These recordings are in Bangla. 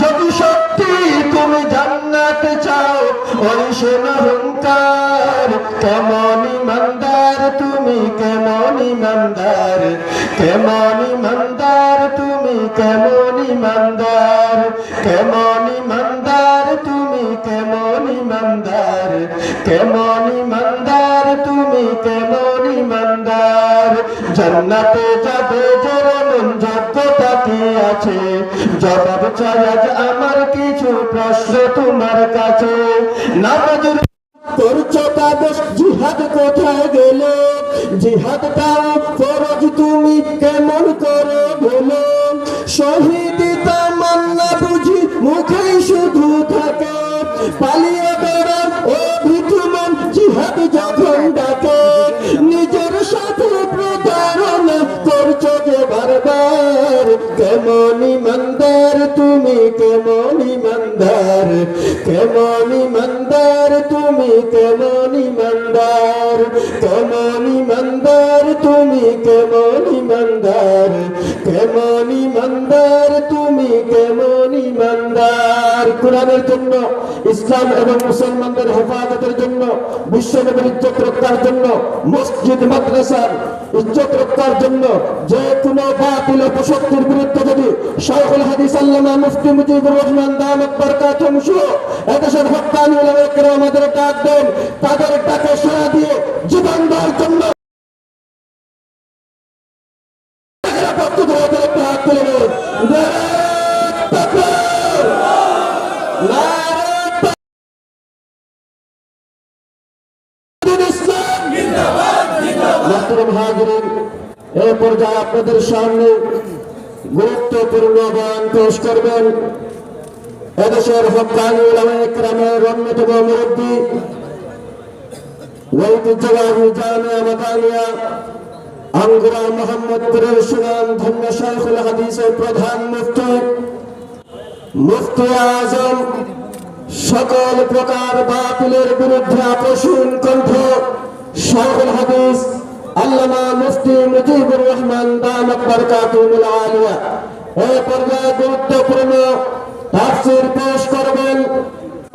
যদি সত্যি তুমি জান্নাতে চাও, ওই কেমন ইমানদার তুমি কেমন ইমানদার কেমন ইমানদার তুমি কেমন ইমানদার কেমন ইমানদার তুমি কেমন ইমানদার কেমন ইমানদার তুমি কেমন ইমানদার জান্নাতে যাবে যেমন আছে, জবাব চাই আজ আমার কিছু প্রশ্ন তোমার কাছে। জিহাদ তুমি কেমন করে গেলে শহীদ তামান্না বুঝি শুধু থাকে পালিয়ে কেমন মন্দার, তুমি কেমন মন্দার? কেমন মন্দার, তুমি কেমন মন্দার? কেমন মন্দার, তুমি কেমন মন্দার? কেমন মন্দার, তুমি কেমন ইমানদার কোরআনের জন্য, ইসলাম এবং মুসলমানদের হেফাজতের জন্য, বিশ্বনবীর ইজ্জত রক্ষার জন্য, মসজিদ মাদ্রাসার ইজ্জত রক্ষার জন্য, যে কোনো বাতিল অপশক্তির বিরুদ্ধে যদি শাইখুল হাদিস আল্লামা মুফতি মুজিবুর রহমান দামত বরকাতুম সহ এদেশের কেরাম আমাদের ডাক দেন, তাদের ডাকে সাড়া দিয়ে এই পর্যায়ে আপনাদের সামনে গুরুত্বপূর্ণ বয়ান পেশ করবেন। এদেশের হকানি উলামায়ে কেরামের অন্যতম মুরব্বী ঐতিহ্যবাহী জামিয়া মাদানিয়া আঙ্গুরা মোহাম্মদপুরের প্রধান মুফতি মুফতি আজম, সকল প্রকার বাতিলের বিরুদ্ধে আপোষহীন কণ্ঠ, শাইখুল হাদিস, আল্লামা মুফতি মুজিবুর রহমান দামত বরকাতুল আলিয়া। এই পর্যায়ে গুরুত্বপূর্ণ তাফসীর পেশ করবেন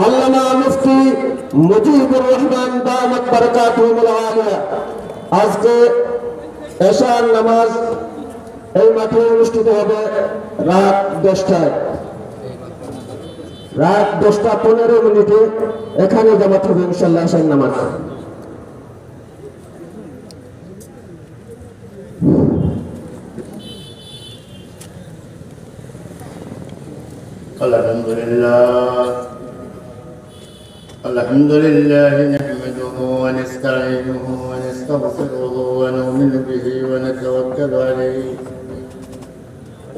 আল্লামা মুফতি মুজিবুর রহমান দামত বরকাতুল আলিয়া। আজকে এশার নামাজ এই মাঠে অনুষ্ঠিত হবে রাত দশটায়। রাত দশটা পনেরো মিনিটে এখানে জামাত হবে ইনশাল্লাহ এশার নামাজ الحمد لله الحمد لله نحمده ونستعينه ونستغفره ونؤمن به ونتوكل عليه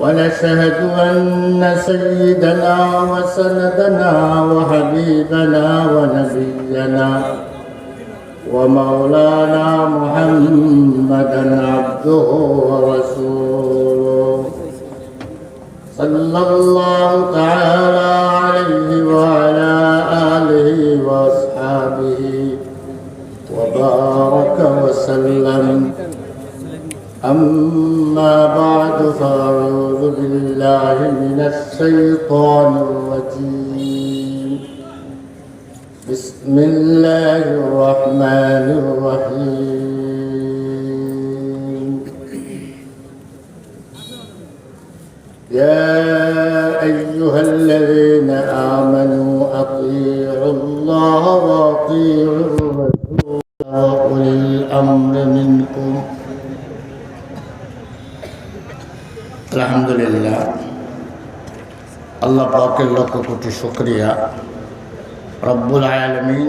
ونشهد أن سيدنا وسندنا وحبيبنا ونبينا ومولانا محمدا عبده ورسوله. صلى الله بالله من الشيطان الرجيم. بسم الله الرحمن الرحيم. يا أيها الذين آمنوا أطيعوا الله وأطيعوا الرسول. وأولي الأمر منكم. الحمد لله. আল্লাহ পাকের লক্ষ কোটি শুক্রিয়া। রব্বুল আলমিন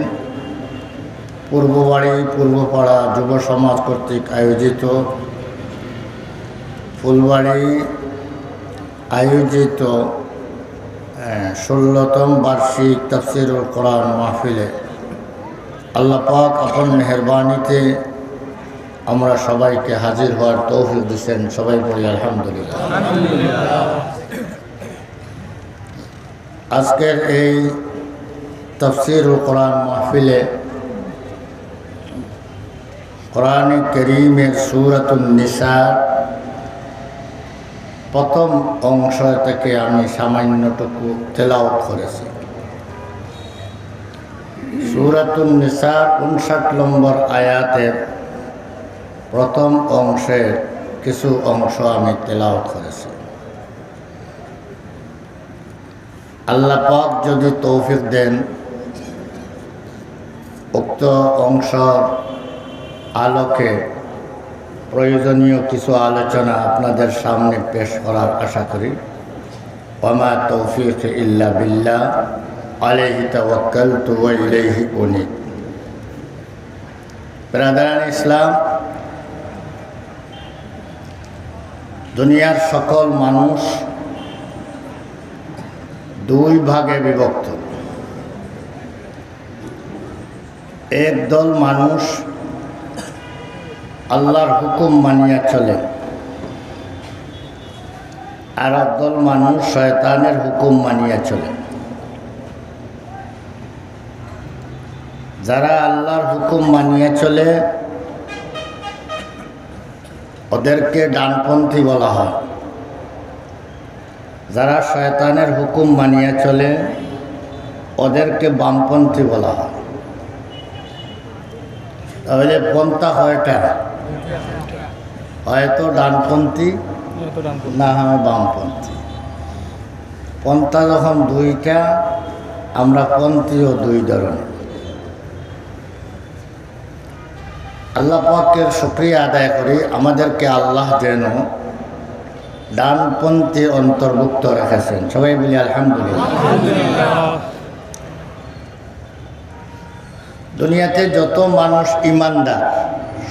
পূর্ববাড়ি, পূর্বপাড়া যুব সমাজ কর্তৃক আয়োজিত ফুলবাড়ি আয়োজিত ষোলোতম বার্ষিক তফসিরুল কোরআন মাহফিলে। আল্লাহ পাক আপন মেহরবানিতে আমরা সবাইকে হাজির হওয়ার তৌফিক দিচ্ছেন সবাই বলি আলহামদুলিল্লাহ। আজকের এই তফসির ও কোরআন মাহফিলে কোরআন করিমের নিসার প্রথম অংশ থেকে আমি সামান্যটুকু তেলাওত করেছি। নিসার উনষাট নম্বর আয়াতের প্রথম অংশের কিছু অংশ আমি তেলাওত করেছি। আল্লাহ পাক যদি তৌফিক দেন, উক্ত অংশ আলোকে প্রয়োজনীয় কিছু আলোচনা আপনাদের সামনে পেশ করার আশা করি। ওমা তৌফিক ইল্লা বিল্লা আলাইহি তাওয়াক্কালতু ওয়া ইলাইহি উনীব। ব্রাদারান ইসলাম, দুনিয়ার সকল মানুষ দুই ভাগে বিভক্ত। এক দল মানুষ আল্লাহর হুকুম মানিয়া চলে আর দল মানুষ শয়তানের হুকুম মানিয়া চলে। যারা আল্লাহর হুকুম মানিয়া চলে, ওদেরকে ডানপন্থী বলা হয়। যারা শয়তানের হুকুম মানিয়ে চলে, ওদেরকে বামপন্থী বলা হয়। তাহলে পন্থা হয়টা হয়তো ডানপন্থী, না হয় বামপন্থী। পন্থা যখন দুইটা, আমরা পন্থীও দুই ধরনের। আল্লাহ পাকের শুক্রিয়া আদায় করি, আমাদেরকে আল্লাহ যেন ডানপন্থী অন্তর্ভুক্ত রাখেছেন। সবাই বলি আলহামদুলিল্লাহ। দুনিয়াতে যত মানুষ ইমানদার,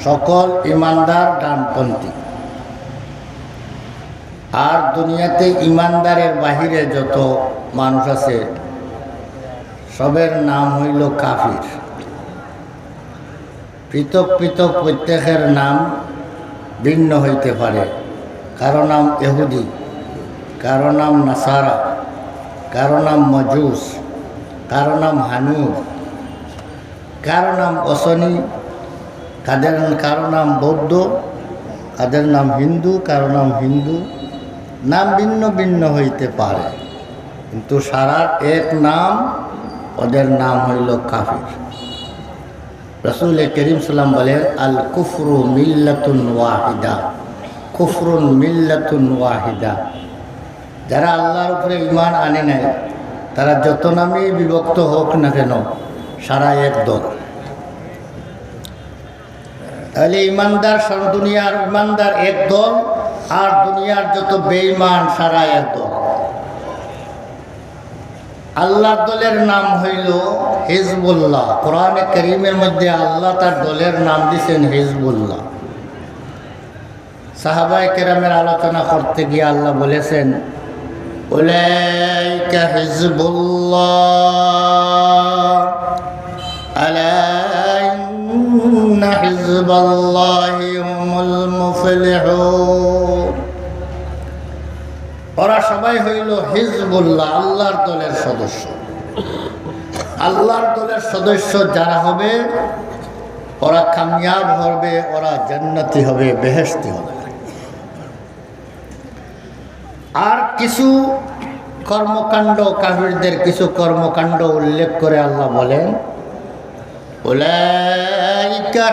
সকল ইমানদার ডানপন্থী। আর দুনিয়াতে ইমানদারের বাহিরে যত মানুষ আছে, সবের নাম হইল কাফির। পৃথক পৃথক প্রত্যেকের নাম ভিন্ন হইতে পারে। কারও নাম এহুদি কারও নাম নাসারা, কারও নাম মজুস, কারও নাম হানুফ, কারও নাম অসনি কাদের কারও নাম বৌদ্ধ কাদের নাম হিন্দু, কারও নাম হিন্দু, নাম ভিন্ন ভিন্ন হইতে পারে। কিন্তু সারা এক নাম, ওদের নাম হইল কাফির। রসুল করিম সাল্লাম বলেন আল কুফরু মিল্লাতুন ওয়াহিদা। কুফরুন মিল্লাতুন ওয়াহিদা। যারা আল্লাহর উপরে ইমান আনে নাই, তারা যত নামেই বিভক্ত হোক না কেন, সারা এক দল। তাহলে ইমানদার দুনিয়ার ইমানদার এক দল, আর দুনিয়ার যত বেঈমান, সারা এক দল। আল্লাহর দলের নাম হইল হিজবুল্লাহ। কোরআনে করিমের মধ্যে আল্লাহ তার দলের নাম দিয়েছেন হিজবুল্লাহ। সাহাবাই কেরামের আলোচনা করতে গিয়ে আল্লাহ বলেছেন ওরা সবাই হইল হিজবুল্লাহ, আল্লাহর দলের সদস্য। আল্লাহর দলের সদস্য যারা হবে, ওরা কামিয়াব হবে, ওরা জান্নাতি হবে বেহেস্তি হবে। আর কিছু কর্মকাণ্ড কাবিরদের কিছু কর্মকাণ্ড উল্লেখ করে আল্লাহ বলেন উলাইকা